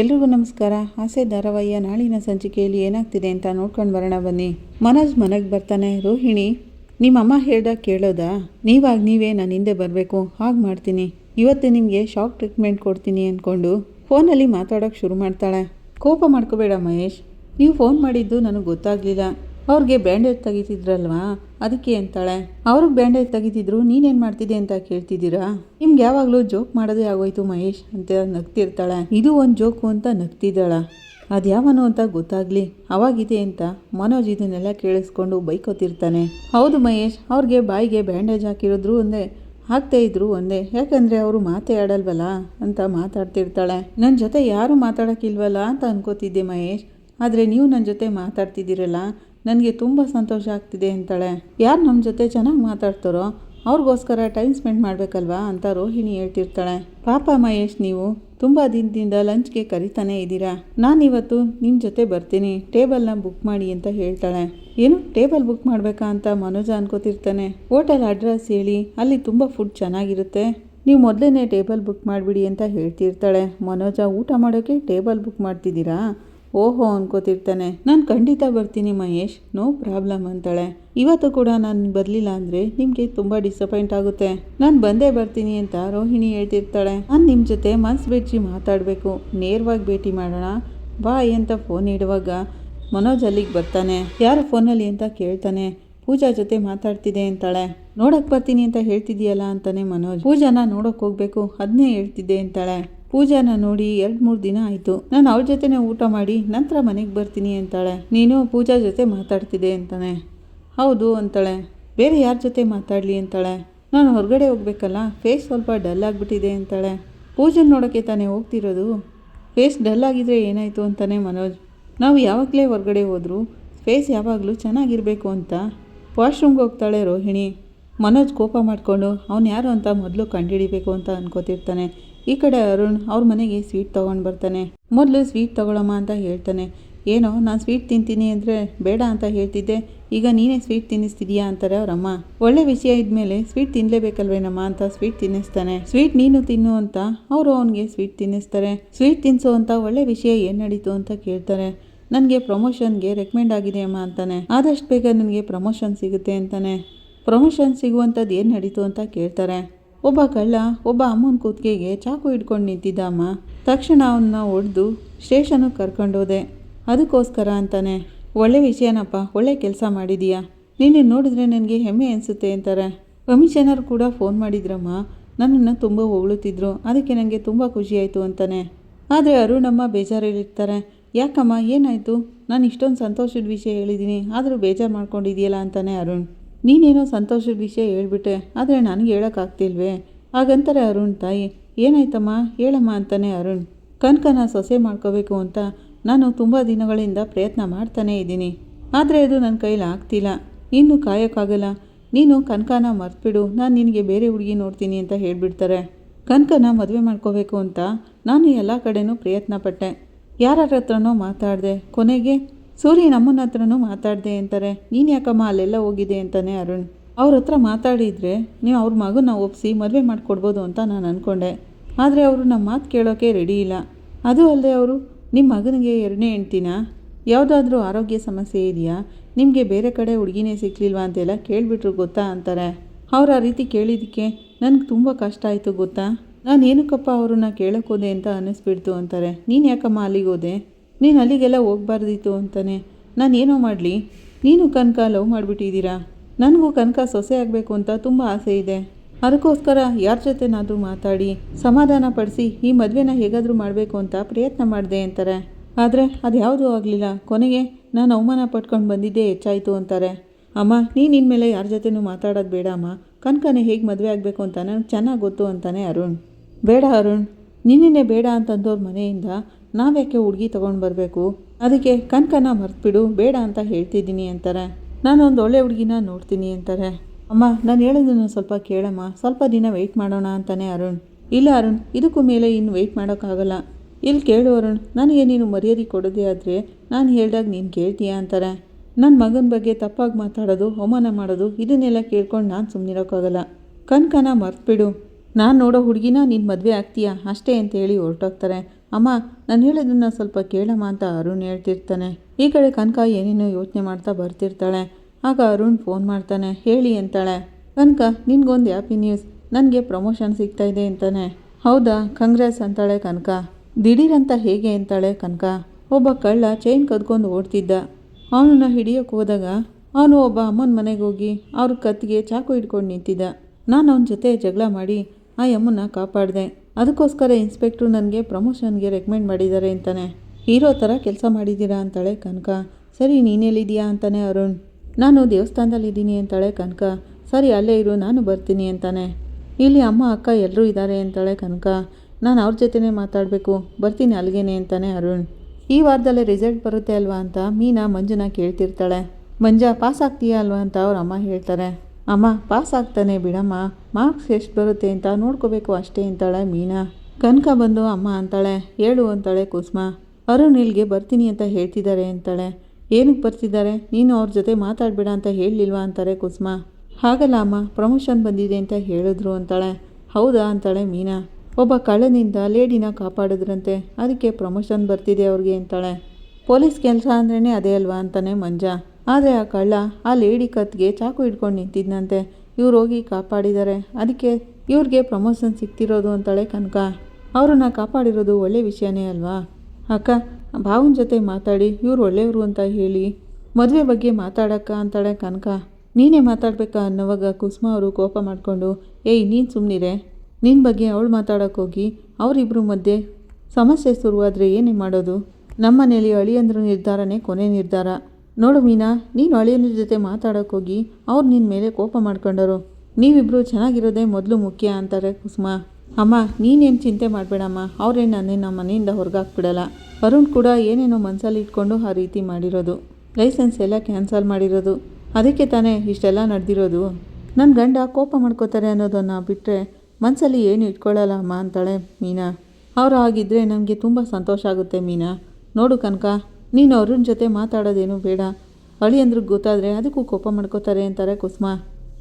ಎಲ್ರಿಗೂ ನಮಸ್ಕಾರ. ಆಸೆ ಧಾರಾವಾಹಿಯ ನಾಳಿನ ಸಂಚಿಕೆಯಲ್ಲಿ ಏನಾಗ್ತಿದೆ ಅಂತ ನೋಡ್ಕೊಂಡು ಬರೋಣ ಬನ್ನಿ. ಮನೋಜ್ ಮನೆಗೆ ಬರ್ತಾನೆ. ರೋಹಿಣಿ ನಿಮ್ಮಮ್ಮ ಹೇಳ್ದಾಗ ಕೇಳೋದಾ? ನೀವಾಗ ನೀವೇ ನಾನು ಹಿಂದೆ ಬರಬೇಕು. ಹಾಗೆ ಮಾಡ್ತೀನಿ. ಇವತ್ತು ನಿಮಗೆ ಶಾಕ್ ಟ್ರೀಟ್ಮೆಂಟ್ ಕೊಡ್ತೀನಿ ಅಂದ್ಕೊಂಡು ಫೋನಲ್ಲಿ ಮಾತಾಡೋಕ್ಕೆ ಶುರು ಮಾಡ್ತಾಳೆ. ಕೋಪ ಮಾಡ್ಕೋಬೇಡ ಮಹೇಶ್. ನೀವು ಫೋನ್ ಮಾಡಿದ್ದು ನನಗೆ ಗೊತ್ತಾಗಲಿಲ್ಲ. ಅವ್ರಿಗೆ ಬ್ಯಾಂಡೇಜ್ ತೆಗಿತಿದ್ರಲ್ವಾ? ಅದಕ್ಕೆ ಅಂತಾಳೆ. ಅವ್ರಿಗೆ ಬ್ಯಾಂಡೇಜ್ ತೆಗಿತಿದ್ರು, ನೀನೇನು ಮಾಡ್ತಿದ್ದೆ ಅಂತ ಕೇಳ್ತಿದ್ದೀರಾ? ನಿಮ್ಗೆ ಯಾವಾಗಲೂ ಜೋಕ್ ಮಾಡೋದೇ ಆಗೋಯ್ತು ಮಹೇಶ್ ಅಂತ ನಗ್ತಿರ್ತಾಳೆ. ಇದು ಒಂದು ಜೋಕು ಅಂತ ನಗ್ತಿದ್ದಾಳೆ. ಅದು ಯಾವನು ಅಂತ ಗೊತ್ತಾಗ್ಲಿ. ಅವಾಗಿದೆ ಅಂತ ಮನೋಜ್ ಇದನ್ನೆಲ್ಲ ಕೇಳಿಸ್ಕೊಂಡು ಬೈಕೋತಿರ್ತಾನೆ. ಹೌದು ಮಹೇಶ್, ಅವ್ರಿಗೆ ಬಾಯಿಗೆ ಬ್ಯಾಂಡೇಜ್ ಹಾಕಿರೋದ್ರು ಒಂದೇ ಹಾಕ್ತಾ ಇದ್ರು ಒಂದೇ. ಯಾಕಂದರೆ ಅವರು ಮಾತೇ ಆಡಲ್ವಲ್ಲ ಅಂತ ಮಾತಾಡ್ತಿರ್ತಾಳೆ. ನನ್ನ ಜೊತೆ ಯಾರು ಮಾತಾಡೋಕ್ಕಿಲ್ವಲ್ಲ ಅಂತ ಅನ್ಕೋತಿದ್ದೆ ಮಹೇಶ್. ಆದರೆ ನೀವು ನನ್ನ ಜೊತೆ ಮಾತಾಡ್ತಿದ್ದೀರಲ್ಲ ನನಗೆ ತುಂಬ ಸಂತೋಷ ಆಗ್ತಿದೆ ಅಂತಾಳೆ. ಯಾರು ನಮ್ಮ ಜೊತೆ ಚೆನ್ನಾಗಿ ಮಾತಾಡ್ತಾರೋ ಅವ್ರಿಗೋಸ್ಕರ ಟೈಮ್ ಸ್ಪೆಂಡ್ ಮಾಡಬೇಕಲ್ವಾ ಅಂತ ರೋಹಿಣಿ ಹೇಳ್ತಿರ್ತಾಳೆ. ಪಾಪ ಮಹೇಶ್, ನೀವು ತುಂಬ ದಿನದಿಂದ ಲಂಚ್ಗೆ ಕರಿತಾನೆ ಇದ್ದೀರಾ? ನಾನಿವತ್ತು ನಿಮ್ಮ ಜೊತೆ ಬರ್ತೀನಿ. ಟೇಬಲ್ನ ಬುಕ್ ಮಾಡಿ ಅಂತ ಹೇಳ್ತಾಳೆ. ಏನು? ಟೇಬಲ್ ಬುಕ್ ಮಾಡಬೇಕಾ ಅಂತ ಮನೋಜ ಅನ್ಕೋತಿರ್ತಾನೆ. ಹೋಟೆಲ್ ಅಡ್ರೆಸ್ ಹೇಳಿ, ಅಲ್ಲಿ ತುಂಬ ಫುಡ್ ಚೆನ್ನಾಗಿರುತ್ತೆ. ನೀವು ಮೊದಲೇ ಟೇಬಲ್ ಬುಕ್ ಮಾಡಿಬಿಡಿ ಅಂತ ಹೇಳ್ತಿರ್ತಾಳೆ. ಮನೋಜ, ಊಟ ಮಾಡೋಕ್ಕೆ ಟೇಬಲ್ ಬುಕ್ ಮಾಡ್ತಿದ್ದೀರಾ? ಓಹೋ ಅನ್ಕೋತಿರ್ತಾನೆ. ನಾನು ಖಂಡಿತ ಬರ್ತೀನಿ ಮಹೇಶ್. ನೋ ಪ್ರಾಬ್ಲಮ್ ಅಂತಾಳೆ. ಇವತ್ತು ಕೂಡ ನಾನು ಬರಲಿಲ್ಲ ಅಂದರೆ ನಿಮಗೆ ತುಂಬ ಡಿಸಪಾಯಿಂಟ್ ಆಗುತ್ತೆ. ನಾನು ಬಂದೇ ಬರ್ತೀನಿ ಅಂತ ರೋಹಿಣಿ ಹೇಳ್ತಿರ್ತಾಳೆ. ನಾನು ನಿಮ್ಮ ಜೊತೆ ಮನ್ಸು ಬಿಚ್ಚಿ ಮಾತಾಡಬೇಕು. ನೇರವಾಗಿ ಭೇಟಿ ಮಾಡೋಣ. ಬಾಯ್ ಅಂತ ಫೋನ್ ಇಡುವಾಗ ಮನೋಜ್ ಅಲ್ಲಿಗೆ ಬರ್ತಾನೆ. ಯಾರು ಫೋನಲ್ಲಿ ಅಂತ ಕೇಳ್ತಾನೆ. ಪೂಜಾ ಜೊತೆ ಮಾತಾಡ್ತಿದೆ ಅಂತಾಳೆ. ನೋಡಕ್ ಬರ್ತೀನಿ ಅಂತ ಹೇಳ್ತಿದೀಯಲ್ಲ ಅಂತಾನೆ ಮನೋಜ್. ಪೂಜಾನ ನೋಡಕ್ ಹೋಗ್ಬೇಕು. ಅದನ್ನೇ ಹೇಳ್ತಿದ್ದೆ ಅಂತಾಳೆ. ಪೂಜಾನ ನೋಡಿ ಎರಡು ಮೂರು ದಿನ ಆಯಿತು. ನಾನು ಅವಳ ಜೊತೆನೇ ಊಟ ಮಾಡಿ ನಂತರ ಮನೆಗೆ ಬರ್ತೀನಿ ಅಂತಾಳೆ. ನೀನು ಪೂಜಾ ಜೊತೆ ಮಾತಾಡ್ತಿದ್ದೆ ಅಂತಾನೆ. ಹೌದು ಅಂತಾಳೆ. ಬೇರೆ ಯಾರ ಜೊತೆ ಮಾತಾಡಲಿ ಅಂತಾಳೆ. ನಾನು ಹೊರಗಡೆ ಹೋಗ್ಬೇಕಲ್ಲ ಫೇಸ್ ಸ್ವಲ್ಪ ಡಲ್ ಆಗಿಬಿಟ್ಟಿದೆ ಅಂತಾಳೆ. ಪೂಜನ್ ನೋಡೋಕ್ಕೆ ತಾನೇ ಹೋಗ್ತಿರೋದು? ಫೇಸ್ ಡಲ್ ಆಗಿದ್ರೆ ಏನಾಯಿತು ಅಂತಾನೆ ಮನೋಜ್. ನಾವು ಯಾವಾಗಲೇ ಹೊರಗಡೆ ಹೋದರೂ ಫೇಸ್ ಯಾವಾಗಲೂ ಚೆನ್ನಾಗಿರಬೇಕು ಅಂತ ವಾಶ್ರೂಮ್ಗೆ ಹೋಗ್ತಾಳೆ ರೋಹಿಣಿ. ಮನೋಜ್ ಕೋಪ ಮಾಡಿಕೊಂಡು, ಅವನು ಯಾರು ಅಂತ ಮೊದಲು ಕಂಡುಹಿಡಿಬೇಕು ಅಂತ ಅನ್ಕೋತಿರ್ತಾನೆ. ಈ ಕಡೆ ಅರುಣ್ ಅವ್ರ ಮನೆಗೆ ಸ್ವೀಟ್ ತೊಗೊಂಡು ಬರ್ತಾನೆ. ಮೊದಲು ಸ್ವೀಟ್ ತೊಗೊಳಮ್ಮ ಅಂತ ಹೇಳ್ತಾನೆ. ಏನೋ, ನಾನು ಸ್ವೀಟ್ ತಿಂತೀನಿ ಅಂದರೆ ಬೇಡ ಅಂತ ಹೇಳ್ತಿದ್ದೆ. ಈಗ ನೀನೇ ಸ್ವೀಟ್ ತಿನ್ನಿಸ್ತಿದ್ಯಾ ಅಂತಾರೆ ಅವರಮ್ಮ. ಒಳ್ಳೆ ವಿಷಯ ಇದ್ಮೇಲೆ ಸ್ವೀಟ್ ತಿನ್ನಲೇಬೇಕಲ್ವೇನಮ್ಮ ಅಂತ ಸ್ವೀಟ್ ತಿನ್ನಿಸ್ತಾನೆ. ಸ್ವೀಟ್ ನೀನು ತಿನ್ನು ಅಂತ ಅವರು ಅವನಿಗೆ ಸ್ವೀಟ್ ತಿನ್ನಿಸ್ತಾರೆ. ಸ್ವೀಟ್ ತಿನ್ಸು ಅಂತ ಒಳ್ಳೆ ವಿಷಯ ಏನು ನಡೀತು ಅಂತ ಕೇಳ್ತಾರೆ. ನನಗೆ ಪ್ರಮೋಷನ್ಗೆ ರೆಕಮೆಂಡ್ ಆಗಿದೆ ಅಮ್ಮ ಅಂತಾನೆ. ಆದಷ್ಟು ಬೇಗ ನನಗೆ ಪ್ರಮೋಷನ್ ಸಿಗುತ್ತೆ ಅಂತಾನೆ. ಪ್ರಮೋಷನ್ ಸಿಗುವಂಥದ್ದು ಏನು ನಡೀತು ಅಂತ ಕೇಳ್ತಾರೆ. ಒಬ್ಬ ಕಳ್ಳ ಒಬ್ಬ ಅಮ್ಮನ ಕೂತ್ಕೆಗೆ ಚಾಕು ಹಿಡ್ಕೊಂಡು ನಿಂತಿದ್ದಮ್ಮ. ತಕ್ಷಣ ಅವನ್ನ ಹೊಡೆದು ಸ್ಟೇಷನ್ಗೆ ಕರ್ಕೊಂಡೋದೆ ಅದಕ್ಕೋಸ್ಕರ ಅಂತಾನೆ. ಒಳ್ಳೆ ವಿಷಯನಪ್ಪ. ಒಳ್ಳೆ ಕೆಲಸ ಮಾಡಿದೀಯಾ? ನಿನ್ನೆ ನೋಡಿದ್ರೆ ನನಗೆ ಹೆಮ್ಮೆ ಅನಿಸುತ್ತೆ ಅಂತಾರೆ. ಕಮಿಷನರ್ ಕೂಡ ಫೋನ್ ಮಾಡಿದ್ರಮ್ಮ. ನನ್ನನ್ನು ತುಂಬ ಹೊಗಳುತ್ತಿದ್ರು. ಅದಕ್ಕೆ ನನಗೆ ತುಂಬ ಖುಷಿಯಾಯಿತು ಅಂತಾನೆ. ಆದರೆ ಅರುಣಮ್ಮ ಬೇಜಾರಲ್ಲಿರ್ತಾರೆ ಯಾಕಮ್ಮ? ಏನಾಯಿತು? ನಾನು ಇಷ್ಟೊಂದು ಸಂತೋಷದ ವಿಷಯ ಹೇಳಿದ್ದೀನಿ ಆದರೂ ಬೇಜಾರು ಮಾಡ್ಕೊಂಡಿದೆಯಲ್ಲ ಅಂತಾನೆ ಅರುಣ್. ನೀನೇನೋ ಸಂತೋಷದ ವಿಷಯ ಹೇಳ್ಬಿಟ್ಟೆ, ಆದರೆ ನನಗೆ ಹೇಳೋಕ್ಕಾಗ್ತಿಲ್ವೇ? ಹಾಗಂತಾರೆ ಅರುಣ್ ತಾಯಿ. ಏನಾಯ್ತಮ್ಮ? ಹೇಳಮ್ಮ ಅಂತಾನೆ ಅರುಣ್. ಕನಕನ ಸೊಸೆ ಮಾಡ್ಕೋಬೇಕು ಅಂತ ನಾನು ತುಂಬ ದಿನಗಳಿಂದ ಪ್ರಯತ್ನ ಮಾಡ್ತಾನೇ ಇದ್ದೀನಿ. ಆದರೆ ಅದು ನನ್ನ ಕೈಲಿ ಆಗ್ತಿಲ್ಲ. ಇನ್ನೂ ಕಾಯೋಕ್ಕಾಗಲ್ಲ. ನೀನು ಕನಕನ ಮರ್ತ್ಬಿಡು. ನಾನು ನಿನಗೆ ಬೇರೆ ಹುಡುಗಿ ನೋಡ್ತೀನಿ ಅಂತ ಹೇಳಿಬಿಡ್ತಾರೆ. ಕನಕನ ಮದುವೆ ಮಾಡ್ಕೋಬೇಕು ಅಂತ ನಾನು ಎಲ್ಲ ಕಡೆಯೂ ಪ್ರಯತ್ನ ಪಟ್ಟೆ ಯಾರ ಹತ್ರನೋ ಮಾತಾಡಿದೆ, ಕೊನೆಗೆ ಸೂರ್ಯ ನಮ್ಮನ ಹತ್ರನೂ ಮಾತಾಡಿದೆ ಅಂತಾರೆ. ನೀನು ಯಾಕಮ್ಮ ಅಲ್ಲೆಲ್ಲ ಹೋಗಿದೆ ಅಂತಾನೆ ಅರುಣ್. ಅವ್ರ ಹತ್ರ ಮಾತಾಡಿದರೆ ನೀವು ಅವ್ರ ಮಗನ ಒಪ್ಪಿಸಿ ಮದುವೆ ಮಾಡಿಕೊಡ್ಬೋದು ಅಂತ ನಾನು ಅಂದ್ಕೊಂಡೆ ಆದರೆ ಅವರು ನಮ್ಮ ಮಾತು ಕೇಳೋಕ್ಕೆ ರೆಡಿ ಇಲ್ಲ. ಅದು ಅಲ್ಲದೆ ಅವರು ನಿಮ್ಮ ಮಗನಿಗೆ ಎರಡನೇ ಹೆಂಡ್ತಿನ? ಯಾವುದಾದ್ರೂ ಆರೋಗ್ಯ ಸಮಸ್ಯೆ ಇದೆಯಾ? ನಿಮಗೆ ಬೇರೆ ಕಡೆ ಹುಡುಗಿನೇ ಸಿಕ್ಕಲಿಲ್ವಾ ಅಂತೆಲ್ಲ ಕೇಳಿಬಿಟ್ರು ಗೊತ್ತಾ ಅಂತಾರೆ. ಅವ್ರು ಆ ರೀತಿ ಕೇಳಿದ್ದಕ್ಕೆ ನನಗೆ ತುಂಬ ಕಷ್ಟ ಆಯಿತು ಗೊತ್ತಾ? ನಾನು ಏನಕ್ಕಪ್ಪ ಅವ್ರನ್ನ ಕೇಳೋಕ್ಕೋದೆ ಅಂತ ಅನ್ನಿಸ್ಬಿಡ್ತು ಅಂತಾರೆ. ನೀನು ಯಾಕಮ್ಮ ಅಲ್ಲಿಗೆ ಹೋದೆ? ನೀನು ಅಲ್ಲಿಗೆಲ್ಲ ಹೋಗ್ಬಾರ್ದಿತ್ತು ಅಂತಾನೆ. ನಾನು ಏನೋ ಮಾಡಲಿ? ನೀನು ಕನಕ ಲವ್ ಮಾಡಿಬಿಟ್ಟಿದ್ದೀರಾ? ನನಗೂ ಕನಕ ಸೊಸೆ ಆಗಬೇಕು ಅಂತ ತುಂಬ ಆಸೆ ಇದೆ. ಅದಕ್ಕೋಸ್ಕರ ಯಾರ ಜೊತೆನಾದರೂ ಮಾತಾಡಿ, ಸಮಾಧಾನ ಪಡಿಸಿ ಈ ಮದುವೆನ ಹೇಗಾದರೂ ಮಾಡಬೇಕು ಅಂತ ಪ್ರಯತ್ನ ಮಾಡಿದೆ ಅಂತಾರೆ. ಆದರೆ ಅದು ಯಾವುದೂ ಆಗಲಿಲ್ಲ. ಕೊನೆಗೆ ನಾನು ಅವಮಾನ ಪಟ್ಕೊಂಡು ಬಂದಿದ್ದೇ ಹೆಚ್ಚಾಯಿತು ಅಂತಾರೆ. ಅಮ್ಮ, ನೀನು ಇನ್ಮೇಲೆ ಯಾರ ಜೊತೆನೂ ಮಾತಾಡೋದು ಬೇಡ, ಅಮ್ಮ. ಕನಕನೇ ಹೇಗೆ ಮದುವೆ ಆಗಬೇಕು ಅಂತ ನನಗೆ ಚೆನ್ನಾಗಿ ಗೊತ್ತು ಅಂತಾನೆ ಅರುಣ್. ಬೇಡ ಅರುಣ್. ನಿನ್ನೇ ಬೇಡ ಅಂತಂದವ್ರ ಮನೆಯಿಂದ ನಾವ್ಯಾಕೆ ಹುಡುಗಿ ತೊಗೊಂಡು ಬರಬೇಕು? ಅದಕ್ಕೆ ಕನಕನ ಮರ್ತುಬಿಡು, ಬೇಡ ಅಂತ ಹೇಳ್ತಿದ್ದೀನಿ ಅಂತಾರೆ. ನಾನು ಒಂದು ಒಳ್ಳೆ ಹುಡುಗಿನ ನೋಡ್ತೀನಿ ಅಂತಾರೆ. ಅಮ್ಮ, ನಾನು ಹೇಳೋದನ್ನು ಸ್ವಲ್ಪ ಕೇಳಮ್ಮ. ಸ್ವಲ್ಪ ದಿನ ವೆಯ್ಟ್ ಮಾಡೋಣ ಅಂತಾನೆ ಅರುಣ್. ಇಲ್ಲ ಅರುಣ್, ಇದಕ್ಕೂ ಮೇಲೆ ಇನ್ನು ವೆಯ್ಟ್ ಮಾಡೋಕ್ಕಾಗಲ್ಲ. ಇಲ್ಲಿ ಕೇಳು ಅರುಣ್, ನನಗೆ ನೀನು ಮರ್ಯಾದೆ ಕೊಡೋದೇ ಆದರೆ ನಾನು ಹೇಳಿದಾಗ ನೀನು ಕೇಳ್ತೀಯಾ ಅಂತಾರೆ. ನನ್ನ ಮಗನ ಬಗ್ಗೆ ತಪ್ಪಾಗಿ ಮಾತಾಡೋದು, ಅವಮಾನ ಮಾಡೋದು, ಇದನ್ನೆಲ್ಲ ಕೇಳ್ಕೊಂಡು ನಾನು ಸುಮ್ಮನಿರೋಕ್ಕಾಗಲ್ಲ ಕನಕನ ಮರ್ತುಬಿಡು. ನಾನು ನೋಡೋ ಹುಡುಗಿನ ನೀನು ಮದುವೆ ಆಗ್ತೀಯಾ? ಅಷ್ಟೇ ಅಂತ ಹೇಳಿ ಹೊರಟೋಗ್ತಾರೆ. ಅಮ್ಮ, ನಾನು ಹೇಳೋದನ್ನು ಸ್ವಲ್ಪ ಕೇಳಮ್ಮ ಅಂತ ಅರುಣ್ ಹೇಳ್ತಿರ್ತಾನೆ. ಈ ಕಡೆ ಕನಕ ಏನೇನೋ ಯೋಚನೆ ಮಾಡ್ತಾ ಬರ್ತಿರ್ತಾಳೆ. ಆಗ ಅರುಣ್ ಫೋನ್ ಮಾಡ್ತಾನೆ, ಹೇಳಿ ಅಂತಾಳೆ. ಕನಕ, ನಿನಗೊಂದು ಹ್ಯಾಪಿ ನ್ಯೂಸ್ ನನಗೆ ಪ್ರಮೋಷನ್ ಸಿಗ್ತಾ ಇದೆ ಅಂತಾನೆ. ಹೌದಾ? ಕಂಗ್ರೆಸ್ ಅಂತಾಳೆ ಕನಕ. ದಿಢೀರಂತ ಹೇಗೆ ಅಂತಾಳೆ ಕನಕ? ಒಬ್ಬ ಕಳ್ಳ ಚೈನ್ ಕದ್ಕೊಂಡು ಓಡ್ತಿದ್ದ. ಅವನನ್ನು ಹಿಡಿಯೋಕೆ ಹೋದಾಗ ಅವನು ಒಬ್ಬ ಅಮ್ಮನ ಮನೆಗೆ ಹೋಗಿ ಅವ್ರ ಕತ್ತಿಗೆ ಚಾಕು ಹಿಡ್ಕೊಂಡು ನಿಂತಿದ್ದ. ನಾನು ಅವನ ಜೊತೆ ಜಗಳ ಮಾಡಿ ಆ ಅಮ್ಮನ ಕಾಪಾಡಿದೆ. ಅದಕ್ಕೋಸ್ಕರ ಇನ್ಸ್ಪೆಕ್ಟ್ರು ನನಗೆ ಪ್ರಮೋಷನ್ಗೆ ರೆಕಮೆಂಡ್ ಮಾಡಿದ್ದಾರೆ ಅಂತಾನೆ. ಹೀರೋ ಥರ ಕೆಲಸ ಮಾಡಿದ್ದೀರಾ ಅಂತಾಳೆ ಕನಕ. ಸರಿ, ನೀನೆಲ್ಲಿದ್ದೀಯಾ ಅಂತಾನೆ ಅರುಣ್. ನಾನು ದೇವಸ್ಥಾನದಲ್ಲಿದ್ದೀನಿ ಅಂತಾಳೆ ಕನಕ. ಸರಿ, ಅಲ್ಲೇ ಇರು, ನಾನು ಬರ್ತೀನಿ ಅಂತಾನೆ. ಇಲ್ಲಿ ಅಮ್ಮ, ಅಕ್ಕ ಎಲ್ಲರೂ ಇದ್ದಾರೆ ಅಂತಾಳೆ ಕನಕ. ನಾನು ಅವ್ರ ಜೊತೆನೇ ಮಾತಾಡಬೇಕು, ಬರ್ತೀನಿ ಅಲ್ಲಿಗೇನೆ ಅಂತಾನೆ ಅರುಣ್. ಈ ವಾರದಲ್ಲೇ ರಿಸಲ್ಟ್ ಬರುತ್ತೆ ಅಲ್ವಾ ಅಂತ ಮೀನಾ ಮಂಜುನ ಕೇಳ್ತಿರ್ತಾಳೆ. ಮಂಜ, ಪಾಸ್ ಆಗ್ತೀಯಾ ಅಲ್ವಾ ಅಂತ ಅವ್ರ ಅಮ್ಮ ಹೇಳ್ತಾರೆ. ಅಮ್ಮ, ಪಾಸ್ ಆಗ್ತಾನೆ ಬಿಡಮ್ಮ. ಮಾರ್ಕ್ಸ್ ಎಷ್ಟು ಬರುತ್ತೆ ಅಂತ ನೋಡ್ಕೋಬೇಕು ಅಷ್ಟೇ ಅಂತಾಳೆ ಮೀನಾ. ಕನಕ ಬಂದು, ಅಮ್ಮ, ಅಂತಾಳೆ. ಹೇಳು, ಅಂತಾಳೆ ಕುಸುಮ. ಅರುಣ್ ಇಲ್ಲಿಗೆ ಬರ್ತೀನಿ ಅಂತ ಹೇಳ್ತಿದ್ದಾರೆ, ಅಂತಾಳೆ. ಏನಕ್ಕೆ ಬರ್ತಿದ್ದಾರೆ? ನೀನು ಅವ್ರ ಜೊತೆ ಮಾತಾಡಬೇಡ ಅಂತ ಹೇಳಲಿಲ್ವಾ ಅಂತಾರೆ ಕುಸುಮ. ಹಾಗಲ್ಲ ಅಮ್ಮ, ಪ್ರಮೋಷನ್ ಬಂದಿದೆ ಅಂತ ಹೇಳಿದ್ರು, ಅಂತಾಳೆ. ಹೌದಾ? ಅಂತಾಳೆ ಮೀನಾ. ಒಬ್ಬ ಕಳ್ಳನಿಂದ ಲೇಡಿನ ಕಾಪಾಡಿದ್ರಂತೆ, ಅದಕ್ಕೆ ಪ್ರಮೋಷನ್ ಬರ್ತಿದೆ ಅವ್ರಿಗೆ, ಅಂತಾಳೆ. ಪೊಲೀಸ್ ಕೆಲಸ ಅಂದ್ರೇ ಅದೇ ಅಲ್ವಾ? ಅಂತಾನೆ ಮಂಜ. ಆದರೆ ಆ ಕಳ್ಳ ಆ ಲೇಡಿ ಕತ್ಗೆ ಚಾಕು ಹಿಡ್ಕೊಂಡು ನಿಂತಿದ್ನಂತೆ. ಇವ್ರು ಹೋಗಿ ಕಾಪಾಡಿದ್ದಾರೆ ಅದಕ್ಕೆ ಇವ್ರಿಗೆ ಪ್ರಮೋಷನ್ ಸಿಗ್ತಿರೋದು ಅಂತಾಳೆ ಕನಕ. ಅವ್ರನ್ನ ಕಾಪಾಡಿರೋದು ಒಳ್ಳೆ ವಿಷಯನೇ ಅಲ್ವಾ? ಅಕ್ಕ, ಭಾವನ ಜೊತೆ ಮಾತಾಡಿ, ಇವ್ರು ಒಳ್ಳೆಯವರು ಅಂತ ಹೇಳಿ. ಮದುವೆ ಬಗ್ಗೆ ಮಾತಾಡಕ್ಕ ಅಂತಾಳೆ ಕನಕ. ನೀನೇ ಮಾತಾಡ್ಬೇಕಾ ಅನ್ನೋವಾಗ ಕುಸುಮ ಅವರು ಕೋಪ ಮಾಡಿಕೊಂಡು, ಏಯ್, ನೀನು ಸುಮ್ಮನಿರೆ ನಿನ್ನ ಬಗ್ಗೆ ಅವಳು ಮಾತಾಡೋಕ್ಕೋಗಿ ಅವರಿಬ್ಬರ ಮಧ್ಯೆ ಸಮಸ್ಯೆ ಶುರುವಾದರೆ ಏನೇ ಮಾಡೋದು? ನಮ್ಮನೇಲಿ ಅಳಿಯಂದ್ರ ನಿರ್ಧಾರನೇ ಕೊನೆ ನಿರ್ಧಾರ. ನೋಡು ಮೀನಾ, ನೀನು ಅಳಿಯನ ಜೊತೆ ಮಾತಾಡೋಕ್ಕೋಗಿ ಅವ್ರು ನಿನ್ನ ಮೇಲೆ ಕೋಪ ಮಾಡ್ಕೊಂಡರು. ನೀವಿಬ್ಬರು ಚೆನ್ನಾಗಿರೋದೇ ಮೊದಲು ಮುಖ್ಯ ಅಂತಾರೆ ಕುಸುಮ. ಅಮ್ಮ, ನೀನೇನು ಚಿಂತೆ ಮಾಡಬೇಡಮ್ಮ. ಅವ್ರೇನು ನನ್ನೇ ನಮ್ಮ ಮನೆಯಿಂದ ಹೊರಗಾಕ್ಬಿಡಲ್ಲ. ಅರುಣ್ ಕೂಡ ಏನೇನೋ ಮನಸ್ಸಲ್ಲಿ ಇಟ್ಕೊಂಡು ಆ ರೀತಿ ಮಾಡಿರೋದು. ಲೈಸೆನ್ಸ್ ಎಲ್ಲ ಕ್ಯಾನ್ಸಲ್ ಮಾಡಿರೋದು. ಅದಕ್ಕೆ ತಾನೇ ಇಷ್ಟೆಲ್ಲ ನಡೆದಿರೋದು. ನನ್ನ ಗಂಡ ಕೋಪ ಮಾಡ್ಕೋತಾರೆ ಅನ್ನೋದನ್ನು ಬಿಟ್ಟರೆ ಮನಸ್ಸಲ್ಲಿ ಏನು ಇಟ್ಕೊಳ್ಳಲ್ಲ ಅಮ್ಮ ಅಂತಾಳೆ ಮೀನಾ. ಅವರು ಆಗಿದ್ದರೆ ನಮಗೆ ತುಂಬ ಸಂತೋಷ ಆಗುತ್ತೆ ಮೀನಾ. ನೋಡು ಕನಕ ನೀನು ಅರುಣ್ ಜೊತೆ ಮಾತಾಡೋದೇನು ಬೇಡ. ಅಳಿ ಅಂದ್ರಿಗೆ ಗೊತ್ತಾದರೆ ಅದಕ್ಕೂ ಕೋಪ ಮಾಡ್ಕೋತಾರೆ ಅಂತಾರೆ ಕುಸುಮ.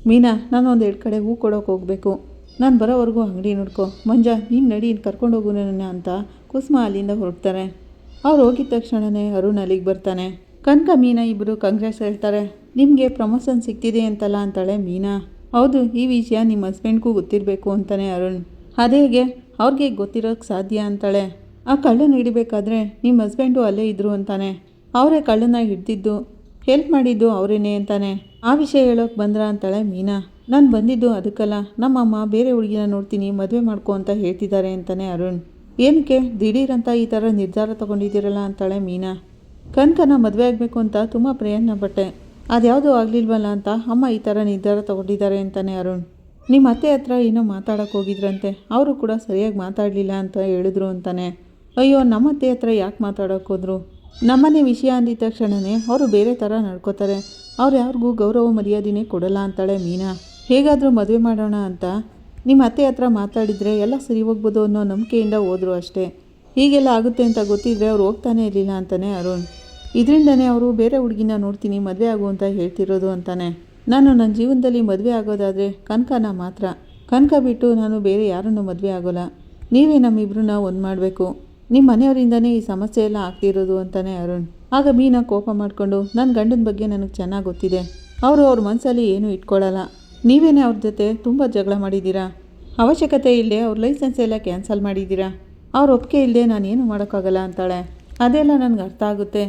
ಮೀನಾ, ನಾನು ಎರಡು ಕಡೆ ಹೂ ಕೊಡೋಕೆ ಹೋಗಬೇಕು. ನಾನು ಬರೋವರೆಗೂ ಅಂಗಡಿ ನೋಡ್ಕೊ. ಮಂಜ, ನೀನು ನಡಿ ಕರ್ಕೊಂಡು ಹೋಗು ನನ್ನ ಅಂತ ಕುಸುಮ ಅಲ್ಲಿಂದ ಹೊರಡ್ತಾರೆ. ಅವ್ರು ಹೋಗಿದ ತಕ್ಷಣವೇ ಅರುಣ್ ಅಲ್ಲಿಗೆ ಬರ್ತಾನೆ. ಕನಕ, ಮೀನಾ ಇಬ್ಬರು ಕಂಗ್ರೆಸ್ ಹೇಳ್ತಾರೆ, ನಿಮಗೆ ಪ್ರಮೋಷನ್ ಸಿಗ್ತಿದೆ ಅಂತಲ್ಲ ಅಂತಾಳೆ ಮೀನಾ. ಹೌದು, ಈ ವಿಷಯ ನಿಮ್ಮ ಹಸ್ಬೆಂಡ್ಗೂ ಗೊತ್ತಿರಬೇಕು ಅಂತಾನೆ ಅರುಣ್. ಅದೇ ಹೇಗೆ? ಅವ್ರಿಗೆ ಗೊತ್ತಿರೋಕ್ಕೆ ಸಾಧ್ಯ ಅಂತಾಳೆ. ಆ ಕಳ್ಳನ ಹಿಡಿಬೇಕಾದ್ರೆ ನಿಮ್ಮ ಹಸ್ಬೆಂಡು ಅಲ್ಲೇ ಇದ್ರು ಅಂತಾನೆ. ಅವರೇ ಕಳ್ಳನ ಹಿಡ್ದಿದ್ದು ಹೆಲ್ಪ್ ಮಾಡಿದ್ದು ಅವರೇನೆ ಅಂತಾನೆ. ಆ ವಿಷಯ ಹೇಳೋಕೆ ಬಂದ್ರ ಅಂತಾಳೆ ಮೀನಾ. ನಾನು ಬಂದಿದ್ದು ಅದಕ್ಕಲ್ಲ ನಮ್ಮಮ್ಮ ಬೇರೆ ಹುಡುಗಿನ ನೋಡ್ತೀನಿ, ಮದುವೆ ಮಾಡ್ಕೊ ಅಂತ ಹೇಳ್ತಿದ್ದಾರೆ ಅಂತಾನೆ ಅರುಣ್. ಏನಕ್ಕೆ? ದಿಢೀರಂತ ಈ ಥರ ನಿರ್ಧಾರ ತಗೊಂಡಿದ್ದೀರಲ್ಲ ಅಂತಾಳೆ ಮೀನಾ. ಕನಕನ ಮದುವೆ ಆಗಬೇಕು ಅಂತ ತುಂಬ ಪ್ರಯತ್ನ ಪಟ್ಟೆ. ಅದ್ಯಾವುದೂ ಆಗಲಿಲ್ವಲ್ಲ ಅಂತ ಅಮ್ಮ ಈ ಥರ ನಿರ್ಧಾರ ತಗೊಂಡಿದ್ದಾರೆ ಅಂತಾನೆ ಅರುಣ್. ನಿಮ್ಮ ಅತ್ತೆ ಹತ್ರ ಏನೋ ಮಾತಾಡೋಕೆ ಹೋಗಿದ್ರಂತೆ. ಅವರು ಕೂಡ ಸರಿಯಾಗಿ ಮಾತಾಡಲಿಲ್ಲ ಅಂತ ಹೇಳಿದ್ರು ಅಂತಾನೆ. ಅಯ್ಯೋ, ನಮ್ಮ ಅತ್ತೆ ಹತ್ರ ಯಾಕೆ ಮಾತಾಡೋಕ್ಕೋದ್ರು ನಮ್ಮನೆ ವಿಷಯ ಅಂದಿದ ತಕ್ಷಣವೇ ಅವರು ಬೇರೆ ಥರ ನಡ್ಕೋತಾರೆ. ಅವ್ರು ಯಾರಿಗೂ ಗೌರವ ಮರ್ಯಾದೆನೇ ಕೊಡಲ್ಲ ಅಂತಾಳೆ ಮೀನಾ. ಹೇಗಾದರೂ ಮದುವೆ ಮಾಡೋಣ ಅಂತ ನಿಮ್ಮ ಅತ್ತೆ ಹತ್ರ ಮಾತಾಡಿದರೆ ಎಲ್ಲ ಸರಿ ಹೋಗ್ಬೋದು ಅನ್ನೋ ನಂಬಿಕೆಯಿಂದ ಹೋದರು ಅಷ್ಟೇ. ಹೀಗೆಲ್ಲ ಆಗುತ್ತೆ ಅಂತ ಗೊತ್ತಿದ್ರೆ ಅವ್ರು ಹೋಗ್ತಾನೆ ಇರಲಿಲ್ಲ ಅಂತಾನೆ ಅರುಣ್. ಇದರಿಂದನೇ ಅವರು ಬೇರೆ ಹುಡುಗಿನ ನೋಡ್ತೀನಿ, ಮದುವೆ ಆಗು ಅಂತ ಹೇಳ್ತಿರೋದು ಅಂತಾನೆ. ನಾನು ನನ್ನ ಜೀವನದಲ್ಲಿ ಮದುವೆ ಆಗೋದಾದರೆ ಕನಕನ ಮಾತ್ರ. ಕನಕ ಬಿಟ್ಟು ನಾನು ಬೇರೆ ಯಾರನ್ನು ಮದುವೆ ಆಗೋಲ್ಲ. ನೀವೇ ನಮ್ಮಿಬ್ರನ್ನ ಒಂದು ಮಾಡಬೇಕು. ನಿಮ್ಮ ಮನೆಯವರಿಂದನೇ ಈ ಸಮಸ್ಯೆ ಎಲ್ಲ ಆಗ್ತಿರೋದು ಅಂತಾನೆ ಅರುಣ್. ಆಗ ಮೀನಾ ಕೋಪ ಮಾಡಿಕೊಂಡು ನನ್ನ ಗಂಡನ ಬಗ್ಗೆ ನನಗೆ ಚೆನ್ನಾಗಿ ಗೊತ್ತಿದೆ. ಅವರು ಅವ್ರ ಮನಸ್ಸಲ್ಲಿ ಏನೂ ಇಟ್ಕೊಳ್ಳಲ್ಲ ನೀವೇನೇ ಅವ್ರ ಜೊತೆ ತುಂಬ ಜಗಳ ಮಾಡಿದ್ದೀರಾ? ಅವಶ್ಯಕತೆ ಇಲ್ಲದೆ ಅವ್ರ ಲೈಸೆನ್ಸ್ ಎಲ್ಲ ಕ್ಯಾನ್ಸಲ್ ಮಾಡಿದ್ದೀರಾ? ಅವ್ರ ಒಪ್ಪಿಗೆ ಇಲ್ಲದೆ ನಾನು ಏನು ಮಾಡೋಕ್ಕಾಗಲ್ಲ ಅಂತಾಳೆ. ಅದೆಲ್ಲ ನನಗೆ ಅರ್ಥ ಆಗುತ್ತೆ.